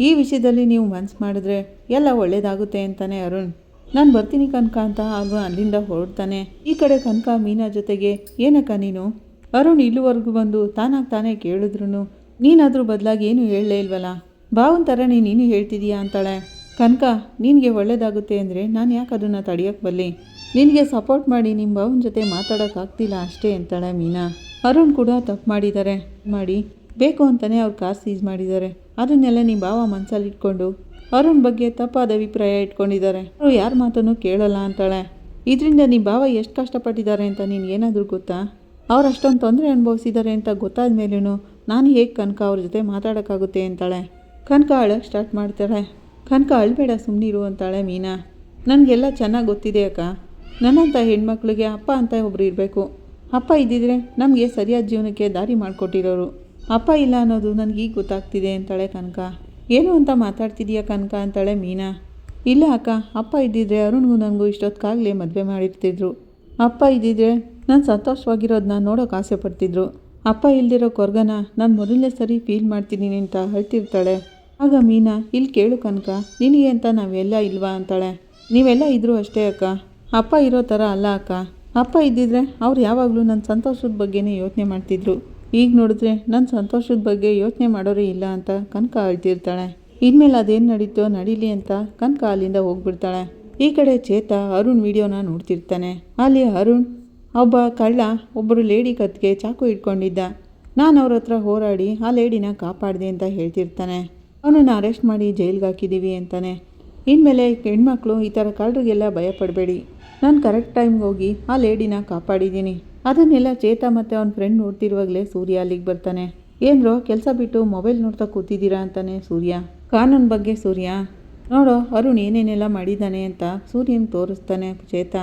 ಈ ವಿಷಯದಲ್ಲಿ ನೀವು ಮನ್ಸು ಮಾಡಿದ್ರೆ ಎಲ್ಲ ಒಳ್ಳೇದಾಗುತ್ತೆ ಅಂತಾನೆ ಅರುಣ್. ನಾನು ಬರ್ತೀನಿ ಕನಕ ಅಂತ ಆಗ ಅಲ್ಲಿಂದ ಹೊರಡ್ತಾನೆ. ಈ ಕಡೆ ಕನಕ ಮೀನಾ ಜೊತೆಗೆ, ಏನಕ್ಕ ನೀನು? ಅರುಣ್ ಇಲ್ಲಿವರೆಗೂ ಬಂದು ತಾನಾಗಿ ತಾನೇ ಕೇಳಿದ್ರು ನೀನಾದರೂ ಬದಲಾಗಿ ಏನು ಹೇಳಲೇ ಇಲ್ವಲ್ಲ? ಬಾವನ ಥರ ನೀನು ಹೇಳ್ತಿದೀಯಾ ಅಂತಾಳೆ. ಕನಕ, ನಿನಗೆ ಒಳ್ಳೇದಾಗುತ್ತೆ ಅಂದರೆ ನಾನು ಯಾಕೆ ಅದನ್ನು ತಡೆಯೋಕ್ಕೆ ಬರಲಿ? ನಿನಗೆ ಸಪೋರ್ಟ್ ಮಾಡಿ ನಿಮ್ಮ ಬಾವನ ಜೊತೆ ಮಾತಾಡೋಕ್ಕಾಗ್ತಿಲ್ಲ ಅಷ್ಟೇ ಅಂತಾಳೆ ಮೀನಾ. ಅರುಣ್ ಕೂಡ ತಪ್ಪು ಮಾಡಿದ್ದಾರೆ ಮಾಡಿ, ಬೇಕು ಅಂತಲೇ ಅವ್ರು ಕಾರ್ ಸೀಸ್ ಮಾಡಿದ್ದಾರೆ ಅದನ್ನೆಲ್ಲ ನಿಮ್ಮ ಭಾವ ಮನಸ್ಸಲ್ಲಿ ಇಟ್ಕೊಂಡು ಅರುಣ್ ಬಗ್ಗೆ ತಪ್ಪಾದ ಅಭಿಪ್ರಾಯ ಇಟ್ಕೊಂಡಿದ್ದಾರೆ ಅವರು ಯಾರ ಮಾತನ್ನು ಕೇಳಲ್ಲ ಅಂತಾಳೆ. ಇದರಿಂದ ನಿಮ್ಮ ಭಾವ ಎಷ್ಟು ಕಷ್ಟಪಟ್ಟಿದ್ದಾರೆ ಅಂತ ನೀನು ಏನಾದರೂ ಗೊತ್ತಾ? ಅವ್ರು ಅಷ್ಟೊಂದು ತೊಂದರೆ ಅನುಭವಿಸಿದ್ದಾರೆ ಅಂತ ಗೊತ್ತಾದ ಮೇಲೂ ನಾನು ಹೇಗೆ ಕನಕ ಅವ್ರ ಜೊತೆ ಮಾತಾಡೋಕ್ಕಾಗುತ್ತೆ ಅಂತಾಳೆ. ಕನಕ ಅಳಕ್ಕೆ ಸ್ಟಾರ್ಟ್ ಮಾಡ್ತಾಳೆ. ಕನಕ ಅಳಬೇಡ ಸುಮ್ಮನಿರು ಅಂತಾಳೆ ಮೀನಾ. ನನಗೆಲ್ಲ ಚೆನ್ನಾಗಿ ಗೊತ್ತಿದೆ ಅಕ್ಕ. ನನ್ನಂಥ ಹೆಣ್ಮಕ್ಳಿಗೆ ಅಪ್ಪ ಅಂತ ಒಬ್ರು ಇರಬೇಕು. ಅಪ್ಪ ಇದ್ದಿದ್ರೆ ನಮಗೆ ಸರಿಯಾದ ಜೀವನಕ್ಕೆ ದಾರಿ ಮಾಡಿಕೊಟ್ಟಿರೋರು. ಅಪ್ಪ ಇಲ್ಲ ಅನ್ನೋದು ನನಗೆ ಈಗ ಗೊತ್ತಾಗ್ತಿದೆ ಅಂತಾಳೆ ಕನಕ. ಏನು ಅಂತ ಮಾತಾಡ್ತಿದೀಯ ಕನಕ ಅಂತಾಳೆ ಮೀನಾ. ಇಲ್ಲ ಅಕ್ಕ, ಅಪ್ಪ ಇದ್ದಿದ್ರೆ ಅರುಣ್ಗೂ ನನಗೂ ಇಷ್ಟೊತ್ತಿಗಾಗಲೇ ಮದುವೆ ಮಾಡಿರ್ತಿದ್ರು. ಅಪ್ಪ ಇದ್ದಿದ್ರೆ ನಾನು ಸಂತೋಷವಾಗಿರೋದನ್ನ ನೋಡೋಕೆ ಆಸೆ ಪಡ್ತಿದ್ರು. ಅಪ್ಪ ಇಲ್ದಿರೋ ಕೊರ್ಗನ ನಾನು ಮೊದಲನೇ ಸರಿ ಫೀಲ್ ಮಾಡ್ತಿದ್ದೀನಿ ಅಂತ ಹೇಳ್ತಿರ್ತಾಳೆ. ಆಗ ಮೀನಾ ಇಲ್ಲಿ ಕೇಳು ಕನಕ, ನಿನಗೆ ಅಂತ ನಾವೆಲ್ಲ ಇಲ್ವಾ? ಅಂತಾಳೆ. ನೀವೆಲ್ಲ ಇದ್ರು ಅಷ್ಟೇ ಅಕ್ಕ. ಅಪ್ಪ ಇರೋ ಥರ ಅಲ್ಲ ಅಕ್ಕ. ಅಪ್ಪ ಇದ್ದಿದ್ರೆ ಅವ್ರು ಯಾವಾಗಲೂ ನನ್ನ ಸಂತೋಷದ ಬಗ್ಗೆನೇ ಯೋಚನೆ ಮಾಡ್ತಿದ್ರು. ಈಗ ನೋಡಿದ್ರೆ ನನ್ನ ಸಂತೋಷದ ಬಗ್ಗೆ ಯೋಚನೆ ಮಾಡೋರೇ ಇಲ್ಲ ಅಂತ ಕನಕ ಅಳ್ತಿರ್ತಾಳೆ. ಇನ್ಮೇಲೆ ಅದೇನು ನಡೀತೋ ನಡೀಲಿ ಅಂತ ಕನಕ ಅಲ್ಲಿಂದ ಹೋಗ್ಬಿಡ್ತಾಳೆ. ಈ ಕಡೆ ಚೇತ ಅರುಣ್ ವಿಡಿಯೋನ ನೋಡ್ತಿರ್ತಾನೆ. ಅಲ್ಲಿ ಅರುಣ್ ಒಬ್ಬ ಕಳ್ಳ ಒಬ್ಬರು ಲೇಡಿ ಕತ್ತಿಗೆ ಚಾಕು ಇಟ್ಕೊಂಡಿದ್ದ. ನಾನು ಅವ್ರ ಹತ್ರ ಹೋರಾಡಿ ಆ ಲೇಡಿನ ಕಾಪಾಡಿದೆ ಅಂತ ಹೇಳ್ತಿರ್ತಾನೆ. ಅವನನ್ನು ಅರೆಸ್ಟ್ ಮಾಡಿ ಜೈಲ್ಗೆ ಹಾಕಿದ್ದೀವಿ ಅಂತಾನೆ. ಇನ್ಮೇಲೆ ಹೆಣ್ಮಕ್ಳು ಈ ಥರ ಕಳ್ಳರಿಗೆಲ್ಲ ಭಯ ಪಡಬೇಡಿ ನಾನು ಕರೆಕ್ಟ್ ಟೈಮ್ಗೆ ಹೋಗಿ ಆ ಲೇಡಿನ ಕಾಪಾಡಿದ್ದೀನಿ. ಅದನ್ನೆಲ್ಲ ಚೇತ ಮತ್ತು ಅವನ ಫ್ರೆಂಡ್ ನೋಡ್ತಿರುವಾಗಲೇ ಸೂರ್ಯ ಅಲ್ಲಿಗೆ ಬರ್ತಾನೆ. ಏನ್ರೋ ಕೆಲಸ ಬಿಟ್ಟು ಮೊಬೈಲ್ ನೋಡ್ತಾ ಕೂತಿದ್ದೀರಾ ಅಂತಾನೆ ಸೂರ್ಯ. ಕಾನೂನು ಬಗ್ಗೆ ಸೂರ್ಯ. ನೋಡೋ ಅರುಣ್ ಏನೇನೆಲ್ಲ ಮಾಡಿದ್ದಾನೆ ಅಂತ ಸೂರ್ಯನ ತೋರಿಸ್ತಾನೆ ಚೇತ.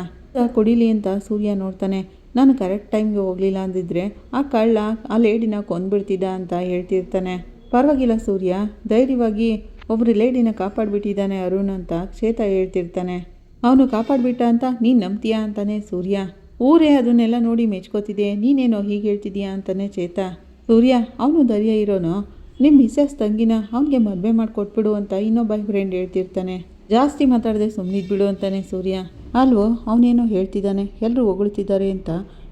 ಕುಡಿಲಿ ಅಂತ ಸೂರ್ಯ ನೋಡ್ತಾನೆ. ನಾನು ಕರೆಕ್ಟ್ ಟೈಮ್ಗೆ ಹೋಗಲಿಲ್ಲ ಅಂದಿದ್ರೆ ಆ ಕಳ್ಳ ಆ ಲೇಡಿನ ಕೊಂದ್ಬಿಡ್ತಿದ್ದ ಅಂತ ಹೇಳ್ತಿರ್ತಾನೆ. ಪರವಾಗಿಲ್ಲ ಸೂರ್ಯ, ಧೈರ್ಯವಾಗಿ ಒಬ್ಬರು ಲೇಡಿನ ಕಾಪಾಡಿಬಿಟ್ಟಿದ್ದಾನೆ ಅರುಣ್ ಅಂತ ಶ್ವೇತ ಹೇಳ್ತಿರ್ತಾನೆ. ಅವನು ಕಾಪಾಡಿಬಿಟ್ಟ ಅಂತ ನೀನು ನಂಬ್ತೀಯಾ ಅಂತಾನೆ ಸೂರ್ಯ. ಊರೇ ಅದನ್ನೆಲ್ಲ ನೋಡಿ ಮೆಚ್ಕೋತಿದೆ, ನೀನೇನೋ ಹೀಗೆ ಹೇಳ್ತಿದ್ಯಾ ಅಂತಾನೆ ಚೇತ ಸೂರ್ಯ, ಅವನು ಧೈರ್ಯ ಇರೋನು. ನಿಮ್ಮ ಮಿಸ್ಸಸ್ ತಂಗಿನ ಅವನಿಗೆ ಮದುವೆ ಮಾಡಿಕೊಟ್ಬಿಡು ಅಂತ ಇನ್ನೊಬ್ಬ ಫ್ರೆಂಡ್ ಹೇಳ್ತಿರ್ತಾನೆ. ಜಾಸ್ತಿ ಮಾತಾಡದೆ ಸುಮ್ಮನಿದ್ಬಿಡು ಅಂತಾನೆ ಸೂರ್ಯ. ಅಲ್ವೋ, ಅವನೇನೋ ಹೇಳ್ತಿದ್ದಾನೆ ಎಲ್ಲರೂ ಹೊಗಳ್ತಿದ್ದಾರೆ ಅಂತ.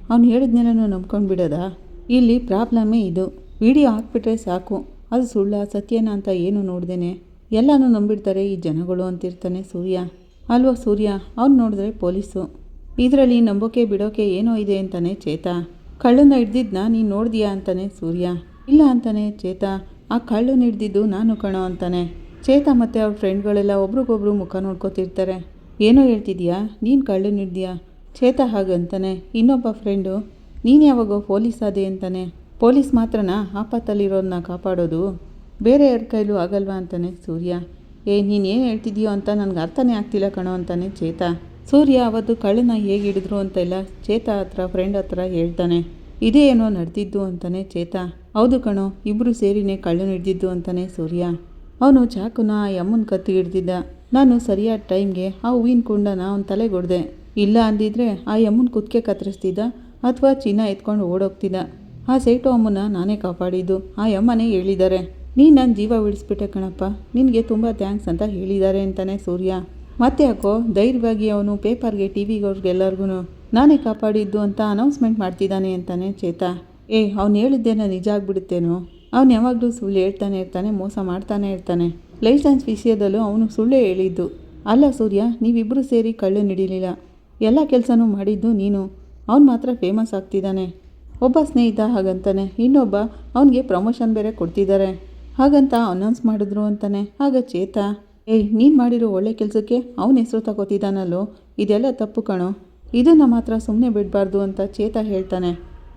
ಅವ್ನು ಹೇಳಿದ್ನೆಲ್ಲನೂ ನಂಬ್ಕೊಂಡು ಬಿಡೋದಾ? ಇಲ್ಲಿ ಪ್ರಾಬ್ಲಮ್ಮೇ ಇದು. ವಿಡಿಯೋ ಹಾಕ್ಬಿಟ್ರೆ ಸಾಕು. ಅದು ಸುಳ್ಳ, ಸತ್ಯನ ಅಂತ ಏನು ನೋಡ್ದೇನೆ? ಎಲ್ಲನೂ ನಂಬಿಡ್ತಾರೆ ಈ ಜನಗಳು ಅಂತಿರ್ತಾನೆ ಸೂರ್ಯ. ಅಲ್ವೋ ಸೂರ್ಯ, ಅವ್ನು ನೋಡಿದ್ರೆ ಪೊಲೀಸು. ಇದರಲ್ಲಿ ನಂಬೋಕೆ ಬಿಡೋಕೆ ಏನೋ ಇದೆ ಅಂತಾನೆ ಚೇತ. ಕಳ್ಳನ್ನ ಹಿಡ್ದಿದ್ನ ನೀನು ನೋಡ್ದಿಯಾ ಅಂತಾನೆ ಸೂರ್ಯ. ಇಲ್ಲ ಅಂತಾನೆ ಚೇತ. ಆ ಕಳ್ಳನ್ನ ಹಿಡ್ದಿದ್ದು ನಾನು ಕಣೋ ಅಂತಾನೆ. ಚೇತ ಮತ್ತು ಅವ್ರ ಫ್ರೆಂಡ್ಗಳೆಲ್ಲ ಒಬ್ರಿಗೊಬ್ರು ಮುಖ ನೋಡ್ಕೋತಿರ್ತಾರೆ. ಏನೋ ಹೇಳ್ತಿದ್ಯಾ? ನೀನು ಕಳ್ಳು ಹಿಡ್ದಿಯಾ ಚೇತ ಹಾಗಂತಾನೆ ಇನ್ನೊಬ್ಬ ಫ್ರೆಂಡು ನೀನು ಯಾವಾಗೋ ಪೊಲೀಸ್ ಆದೆ ಅಂತಾನೆ. ಪೊಲೀಸ್ ಮಾತ್ರನಾ? ಆಪತ್ತಲ್ಲಿರೋದನ್ನ ಕಾಪಾಡೋದು? ಬೇರೆ ಯಾರ ಕೈಲೂ ಆಗಲ್ವಾ ಅಂತಾನೆ ಸೂರ್ಯ. ಏ, ನೀನು ಏನು ಹೇಳ್ತಿದ್ಯೋ ಅಂತ ನನಗೆ ಅರ್ಥನೇ ಆಗ್ತಿಲ್ಲ ಕಣೋ ಅಂತಾನೆ ಚೇತ. ಸೂರ್ಯ ಅವತ್ತು ಕಳ್ಳನ ಹೇಗೆ ಹಿಡಿದ್ರು ಅಂತೆಲ್ಲ ಚೇತ ಹತ್ರ ಫ್ರೆಂಡ್ ಹತ್ರ ಹೇಳ್ತಾನೆ. ಇದೇ ಏನೋ ನಡೆದಿದ್ದು ಅಂತಾನೆ ಚೇತ. ಹೌದು ಕಣೋ ಇಬ್ಬರು ಸೇರಿನೇ ಕಳ್ಳನ ಹಿಡ್ದಿದ್ದು ಅಂತಾನೆ ಸೂರ್ಯ. ಅವನು ಚಾಕುನ ಯಮ್ಮನ ಕತ್ತಿ ಹಿಡ್ದಿದ್ದ. ನಾನು ಸರಿಯಾದ ಟೈಮ್ಗೆ ಆ ಹೂವಿನ ಕುಂಡನ ಅವನ ತಲೆಗೆ ಹೊಡೆದೆ ಇಲ್ಲ ಅಂದಿದ್ರೆ ಆ ಯಮ್ಮನ ಕುತ್ತಿಗೆ ಕತ್ತರಿಸ್ತಿದ್ದ ಅಥವಾ ಚಿನ್ನ ಎತ್ಕೊಂಡು ಓಡೋಗ್ತಿದ್ದ. ಆ ಸೇಟು ಅಮ್ಮನ ನಾನೇ ಕಾಪಾಡಿದ್ದು, ಆ ಯಮ್ಮನೇ ಹೇಳಿದ್ದಾರೆ. ನೀ ನನ್ನ ಜೀವ ಉಳಿಸ್ಬಿಟ್ಟೆ ಕಣಪ್ಪ, ನಿನಗೆ ತುಂಬ ಥ್ಯಾಂಕ್ಸ್ ಅಂತ ಹೇಳಿದ್ದಾರೆ ಅಂತಾನೆ ಸೂರ್ಯ. ಮತ್ತೆ ಯಾಕೋ ಧೈರ್ಯವಾಗಿ ಅವನು ಪೇಪರ್ಗೆ ಟಿ ವಿಗವ್ರಿಗೆಲ್ಲರಿಗೂ ನಾನೇ ಕಾಪಾಡಿದ್ದು ಅಂತ ಅನೌನ್ಸ್ಮೆಂಟ್ ಮಾಡ್ತಿದ್ದಾನೆ ಅಂತಾನೆ ಚೇತ. ಏ, ಅವ್ನು ಹೇಳಿದ್ದೇನ ನಿಜ ಆಗ್ಬಿಡುತ್ತೇನೋ? ಅವ್ನು ಯಾವಾಗಲೂ ಸುಳ್ಳು ಹೇಳ್ತಾನೆ ಇರ್ತಾನೆ, ಮೋಸ ಮಾಡ್ತಾನೆ ಇರ್ತಾನೆ. ಲೈಸೆನ್ಸ್ ವಿಷಯದಲ್ಲೂ ಅವನು ಸುಳ್ಳೇ ಹೇಳಿದ್ದು. ಅಲ್ಲ ಸೂರ್ಯ ನೀವಿಬ್ಬರು ಸೇರಿ ಕಳ್ಳು ಹಿಡಿಲಿಲ್ಲ ಎಲ್ಲ ಕೆಲಸನೂ ಮಾಡಿದ್ದು ನೀನು. ಅವನು ಮಾತ್ರ ಫೇಮಸ್ ಆಗ್ತಿದ್ದಾನೆ. ಒಬ್ಬ ಸ್ನೇಹಿತ ಹಾಗಂತಾನೆ. ಇನ್ನೊಬ್ಬ ಅವನಿಗೆ ಪ್ರಮೋಷನ್ ಬೇರೆ ಕೊಡ್ತಿದ್ದಾರೆ ಹಾಗಂತ ಅನೌನ್ಸ್ ಮಾಡಿದ್ರು ಅಂತಾನೆ. ಆಗ ಚೇತ, ಏಯ್, ನೀನು ಮಾಡಿರೋ ಒಳ್ಳೆ ಕೆಲಸಕ್ಕೆ ಅವನ ಹೆಸರು ತಗೋತಿದ್ದಾನಲ್ಲೋ ಇದೆಲ್ಲ ತಪ್ಪು ಕಣೋ. ಇದನ್ನು ಮಾತ್ರ ಸುಮ್ಮನೆ ಬಿಡಬಾರ್ದು ಅಂತ ಚೇತ ಹೇಳ್ತಾನೆ.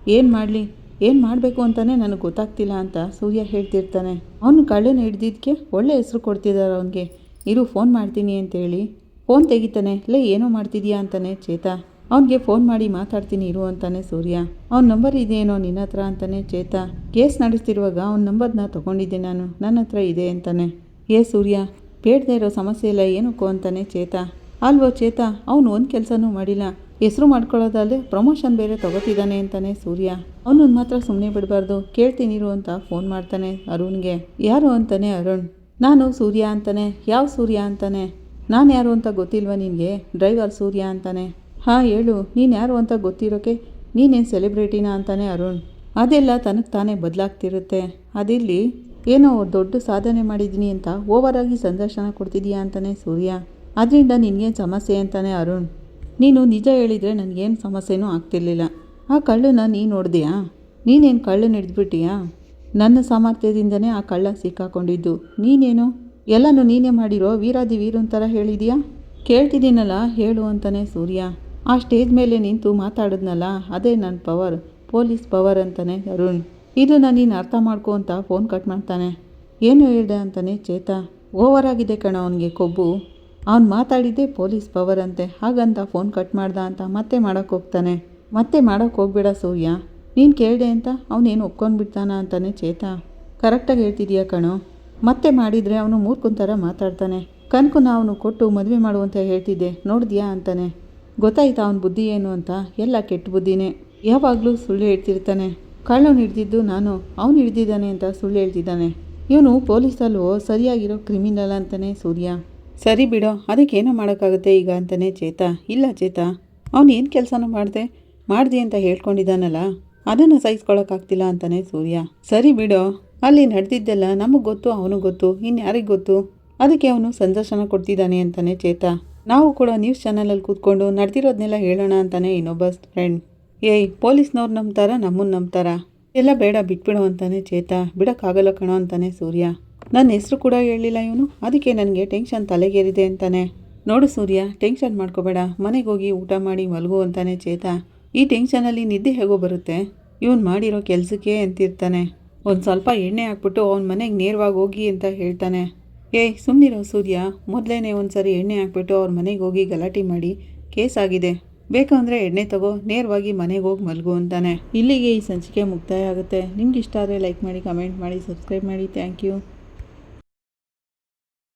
ಏನು ಮಾಡಲಿ? ಏನು ಮಾಡಬೇಕು ಅಂತಲೇ ನನಗೆ ಗೊತ್ತಾಗ್ತಿಲ್ಲ ಅಂತ ಸೂರ್ಯ ಹೇಳ್ತಿರ್ತಾನೆ. ಅವನು ಕಳ್ಳೇನು ಹಿಡ್ದಿದ್ದಕ್ಕೆ ಒಳ್ಳೆ ಹೆಸರು ಕೊಡ್ತಿದ್ದಾರೆ ಅವನಿಗೆ. ಇರು ಫೋನ್ ಮಾಡ್ತೀನಿ ಅಂತೇಳಿ. ಫೋನ್ ತೆಗಿತಾನೆ. ಲೇ, ಏನೋ ಮಾಡ್ತಿದ್ಯಾ ಅಂತಾನೆ ಚೇತ. ಅವನಿಗೆ ಫೋನ್ ಮಾಡಿ ಮಾತಾಡ್ತೀನಿ, ಇರು ಅಂತಾನೆ ಸೂರ್ಯ. ಅವ್ನ ನಂಬರ್ ಇದೆಯೇನೋ ನಿನ್ನ ಹತ್ರ ಅಂತಾನೆ ಚೇತ. ಕೇಸ್ ನಡೆಸ್ತಿರುವಾಗ ಅವ್ನ ನಂಬರ್ನ ತೊಗೊಂಡಿದ್ದೆ ನಾನು. ನನ್ನ ಹತ್ರ ಇದೆ ಅಂತಾನೆ. ಏ ಸೂರ್ಯ, ಬೇಡದೇ ಇರೋ ಸಮಸ್ಯೆ ಇಲ್ಲ, ಏನಕ್ಕೋ ಅಂತಾನೆ ಚೇತ. ಅಲ್ವೋ ಚೇತ, ಅವನು ಒಂದು ಕೆಲಸನೂ ಮಾಡಿಲ್ಲ. ಹೆಸರು ಮಾಡ್ಕೊಳ್ಳೋದಲ್ಲದೆ ಪ್ರಮೋಷನ್ ಬೇರೆ ತಗೋತಿದ್ದಾನೆ ಅಂತಾನೆ ಸೂರ್ಯ. ಅವನನ್ನು ಮಾತ್ರ ಸುಮ್ಮನೆ ಬಿಡಬಾರ್ದು. ಕೇಳ್ತೀನಿರು ಅಂತ ಫೋನ್ ಮಾಡ್ತಾನೆ ಅರುಣ್ಗೆ. ಯಾರು ಅಂತಾನೆ ಅರುಣ್? ನಾನು ಸೂರ್ಯ ಅಂತಾನೆ. ಯಾವ ಸೂರ್ಯ ಅಂತಾನೆ? ನಾನು ಯಾರು ಅಂತ ಗೊತ್ತಿಲ್ವಾ ನಿನಗೆ? ಡ್ರೈವರ್ ಸೂರ್ಯ ಅಂತಾನೆ. ಹಾಂ, ಹೇಳು. ನೀನು ಯಾರು ಅಂತ ಗೊತ್ತಿರೋಕೆ ನೀನೇನು ಸೆಲೆಬ್ರಿಟಿನಾ ಅಂತಾನೆ ಅರುಣ್. ಅದೆಲ್ಲ ತನಗೆ ತಾನೇ ಬದಲಾಗ್ತಿರುತ್ತೆ. ಅದಿಲ್ಲಿ ಏನೋ ದೊಡ್ಡ ಸಾಧನೆ ಮಾಡಿದ್ದೀನಿ ಅಂತ ಓವರಾಗಿ ಸಂದರ್ಶನ ಕೊಡ್ತಿದೀಯಾ ಅಂತಾನೆ ಸೂರ್ಯ. ಅದರಿಂದ ನಿನಗೇನು ಸಮಸ್ಯೆ ಅಂತಾನೆ ಅರುಣ್. ನೀನು ನಿಜ ಹೇಳಿದರೆ ನನಗೇನು ಸಮಸ್ಯೆನೂ ಆಗ್ತಿರ್ಲಿಲ್ಲ. ಆ ಕಳ್ಳನ ನೀನು ನೋಡಿದೆಯಾ? ನೀನೇನು ಕಳ್ಳನ ಹಿಡಿದ್ಬಿಟ್ಟಿಯಾ? ನನ್ನ ಸಾಮರ್ಥ್ಯದಿಂದನೇ ಆ ಕಳ್ಳ ಸಿಕ್ಕಾಕೊಂಡಿದ್ದು. ನೀನೇನು? ಎಲ್ಲನೂ ನೀನೇ ಮಾಡಿರೋ ವೀರಾದಿ ವೀರನ್ ಥರ ಹೇಳಿದೀಯಾ? ಕೇಳ್ತಿದ್ದೀನಲ್ಲ, ಹೇಳು ಅಂತಾನೆ ಸೂರ್ಯ. ಆ ಸ್ಟೇಜ್ ಮೇಲೆ ನಿಂತು ಮಾತಾಡಿದ್ನಲ್ಲ, ಅದೇ ನನ್ನ ಪವರ್, ಪೊಲೀಸ್ ಪವರ್ ಅಂತಾನೆ ಅರುಣ್. ಇದನ್ನು ನೀನು ಅರ್ಥ ಮಾಡ್ಕೊ ಅಂತ ಫೋನ್ ಕಟ್ ಮಾಡ್ತಾನೆ. ಏನು ಹೇಳಿದೆ ಅಂತಾನೆ ಚೇತ. ಓವರ್ ಆಗಿದೆ ಕಣ ಅವನಿಗೆ ಕೊಬ್ಬು. ಅವ್ನು ಮಾತಾಡಿದ್ದೆ ಪೊಲೀಸ್ ಪವರ್ ಅಂತೆ. ಹಾಗಂತ ಫೋನ್ ಕಟ್ ಮಾಡ್ದ ಅಂತ ಮತ್ತೆ ಮಾಡೋಕ್ಕೆ ಹೋಗ್ತಾನೆ. ಮತ್ತೆ ಮಾಡೋಕ್ಕೆ ಹೋಗ್ಬೇಡ ಸೂರ್ಯ. ನೀನು ಕೇಳಿದೆ ಅಂತ ಅವನೇನು ಒಪ್ಕೊಂಡ್ಬಿಡ್ತಾನ ಅಂತಾನೆ ಚೇತ. ಕರೆಕ್ಟಾಗಿ ಹೇಳ್ತಿದೀಯ ಕಣೋ? ಮತ್ತೆ ಮಾಡಿದರೆ ಅವನು ಮೂರ್ಖನ್ ಥರ ಮಾತಾಡ್ತಾನೆ. ಕನ್ಕುನ ಅವನು ಕೊಟ್ಟು ಮದುವೆ ಮಾಡುವಂತ ಹೇಳ್ತಿದ್ದೆ. ನೋಡಿದ್ಯಾ ಅಂತಾನೆ. ಗೊತ್ತಾಯ್ತಾ ಅವನ ಬುದ್ಧಿ ಏನು ಅಂತ? ಎಲ್ಲ ಕೆಟ್ಟ ಬುದ್ಧಿನೇ. ಯಾವಾಗಲೂ ಸುಳ್ಳು ಹೇಳ್ತಿರ್ತಾನೆ. ಕಳ್ಳನು ಹಿಡ್ದಿದ್ದು ನಾನು, ಅವನು ಹಿಡ್ದಿದ್ದಾನೆ ಅಂತ ಸುಳ್ಳು ಹೇಳ್ತಿದ್ದಾನೆ. ಇವನು ಪೊಲೀಸಲ್ಲೂ, ಸರಿಯಾಗಿರೋ ಕ್ರಿಮಿನಲ್ ಅಂತಾನೆ ಸೂರ್ಯ. ಸರಿ ಬಿಡೋ ಅದಕ್ಕೇನೋ ಮಾಡೋಕ್ಕಾಗುತ್ತೆ ಈಗ ಅಂತಾನೆ ಚೇತಾ. ಇಲ್ಲ ಚೇತಾ, ಅವನು ಏನು ಕೆಲಸನೂ ಮಾಡಿದೆ ಮಾಡಿದೆ ಅಂತ ಹೇಳ್ಕೊಂಡಿದ್ದಾನಲ್ಲ, ಅದನ್ನು ಸಹಿಸ್ಕೊಳ್ಳೋಕ್ಕಾಗ್ತಿಲ್ಲ ಅಂತಾನೆ ಸೂರ್ಯ. ಸರಿ ಬಿಡೋ, ಅಲ್ಲಿ ನಡೆದಿದ್ದೆಲ್ಲ ನಮಗೆ ಗೊತ್ತು ಅವನಿಗೆ ಗೊತ್ತು ಇನ್ಯಾರಿಗೆ ಗೊತ್ತು? ಅದಕ್ಕೆ ಅವನು ಸಂದರ್ಶನ ಕೊಡ್ತಿದ್ದಾನೆ ಅಂತಾನೆ ಚೇತಾ. ನಾವು ಕೂಡ ನ್ಯೂಸ್ ಚಾನಲಲ್ಲಿ ಕೂತ್ಕೊಂಡು ನಡೆದಿರೋದನ್ನೆಲ್ಲ ಹೇಳೋಣ ಅಂತಾನೆ ಇನ್ನೊಬ್ಬ ಫ್ರೆಂಡ್ ಏಯ್, ಪೊಲೀಸ್ನವ್ರು ನಂಬ್ತಾರ ನಮ್ಮನ್ನು ನಂಬ್ತಾರ? ಎಲ್ಲ ಬೇಡ, ಬಿಟ್ಬಿಡೋ ಅಂತಾನೆ ಚೇತಾ. ಬಿಡೋಕ್ಕಾಗಲ್ಲ ಕಣೋ ಅಂತಾನೆ ಸೂರ್ಯ. ನನ್ನ ಹೆಸರು ಕೂಡ ಹೇಳಿಲ್ಲ ಇವನು. ಅದಕ್ಕೆ ನನಗೆ ಟೆನ್ಷನ್ ತಲೆಗೇರಿದೆ ಅಂತಾನೆ. ನೋಡು ಸೂರ್ಯ, ಟೆನ್ಷನ್ ಮಾಡ್ಕೋಬೇಡ. ಮನೆಗೆ ಹೋಗಿ ಊಟ ಮಾಡಿ ಮಲಗು ಅಂತಾನೆ ಚೇತ. ಈ ಟೆನ್ಷನಲ್ಲಿ ನಿದ್ದೆ ಹೇಗೋ ಬರುತ್ತೆ. ಇವನು ಮಾಡಿರೋ ಕೆಲಸಕ್ಕೆ ಅಂತಿರ್ತಾನೆ. ಒಂದು ಸ್ವಲ್ಪ ಎಣ್ಣೆ ಹಾಕ್ಬಿಟ್ಟು ಅವನ ಮನೆಗೆ ನೇರವಾಗಿ ಹೋಗಿ ಅಂತ ಹೇಳ್ತಾನೆ. ಏಯ್ ಸುಮ್ಮನಿರೋ ಸೂರ್ಯ. ಮೊದಲೇನೆ ಒಂದು ಸರಿ ಎಣ್ಣೆ ಹಾಕ್ಬಿಟ್ಟು ಅವ್ರ ಮನೆಗೆ ಹೋಗಿ ಗಲಾಟೆ ಮಾಡಿ ಕೇಸ್ ಆಗಿದೆ ಬೇಕಂದರೆ ಎಣ್ಣೆ ತಗೋ, ನೇರವಾಗಿ ಮನೆಗೆ ಹೋಗಿ ಮಲಗು ಅಂತಾನೆ. ಇಲ್ಲಿಗೆ ಈ ಸಂಚಿಕೆ ಮುಕ್ತಾಯ ಆಗುತ್ತೆ. ನಿಮ್ಗೆ ಇಷ್ಟ ಆದರೆ ಲೈಕ್ ಮಾಡಿ, ಕಮೆಂಟ್ ಮಾಡಿ, ಸಬ್ಸ್ಕ್ರೈಬ್ ಮಾಡಿ. Thank you.